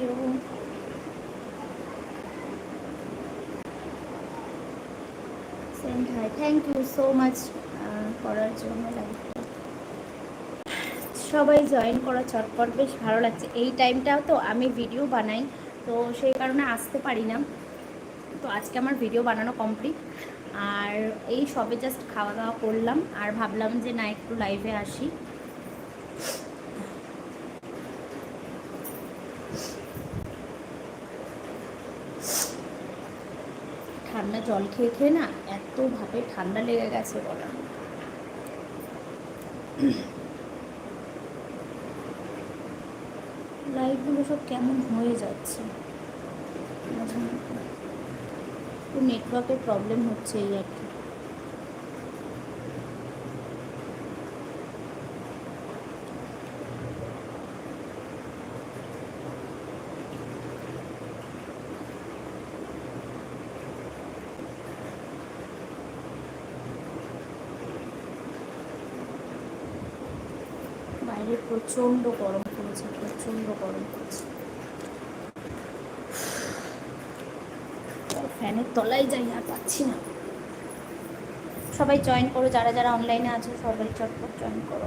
You send hi thank you so much করার জন্য সবাই জয়েন করা চটপট, বেশ ভালো লাগছে। এই টাইমটাও তো আমি ভিডিও বানাই, তো সেই কারণে আসতে পারি না। তো আজকে আমার ভিডিও বানানো কমপ্লিট আর এই সবে জাস্ট খাওয়া দাওয়া করলাম, আর ভাবলাম যে না, একটু লাইভে আসি। ঠান্ডা জল খেয়ে খেয়ে না এত ভাবে ঠান্ডা লেগে গেছে বলা লাইটগুলো সব কেমন হয়ে যাচ্ছে। নেটওয়ার্কের প্রবলেম হচ্ছে এই আর কি। বাইরে প্রচণ্ড গরম পড়েছে প্রচণ্ড গরম পড়েছে। ফ্যানের তলায় যাই আর পাচ্ছি না। সবাই জয়েন করো, যারা যারা অনলাইনে আছে, সবাই চটপট জয়েন করো।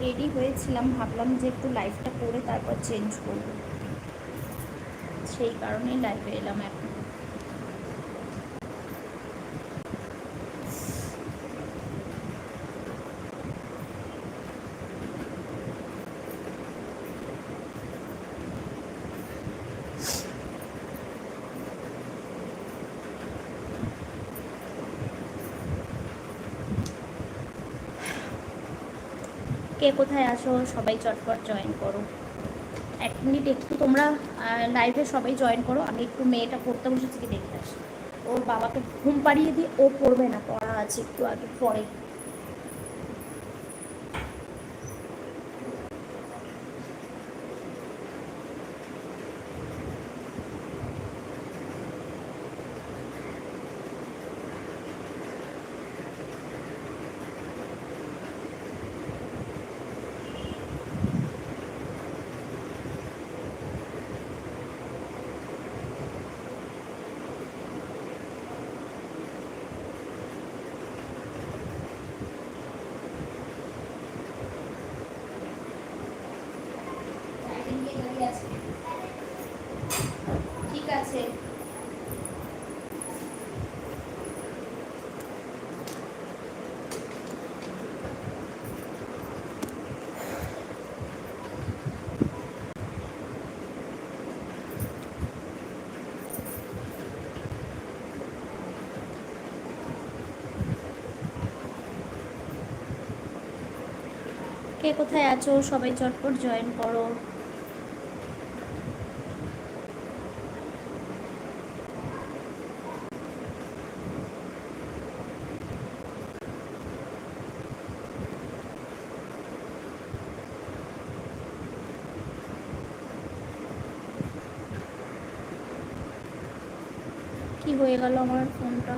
রেডি হয়েছিলাম, ভাবলাম যে একটু লাইফটা করে তারপর চেঞ্জ করব। সেই কারণেই লাইফে এলাম এখন। কে কোথায় আসো সবাই চটপট জয়েন করো। এক মিনিট একটু তোমরা লাইভে সবাই জয়েন করো। আমি একটু মেয়েটা পড়তে বসেছি দেখে আসি। ওর বাবাকে ঘুম পাড়িয়ে দিই ও পড়বে না, পড়া আছে একটু আগে, পরে। কে কোথায় আছো? সবাই চটপট জয়েন করো। কি হয়ে গেল আমার ফোনটা?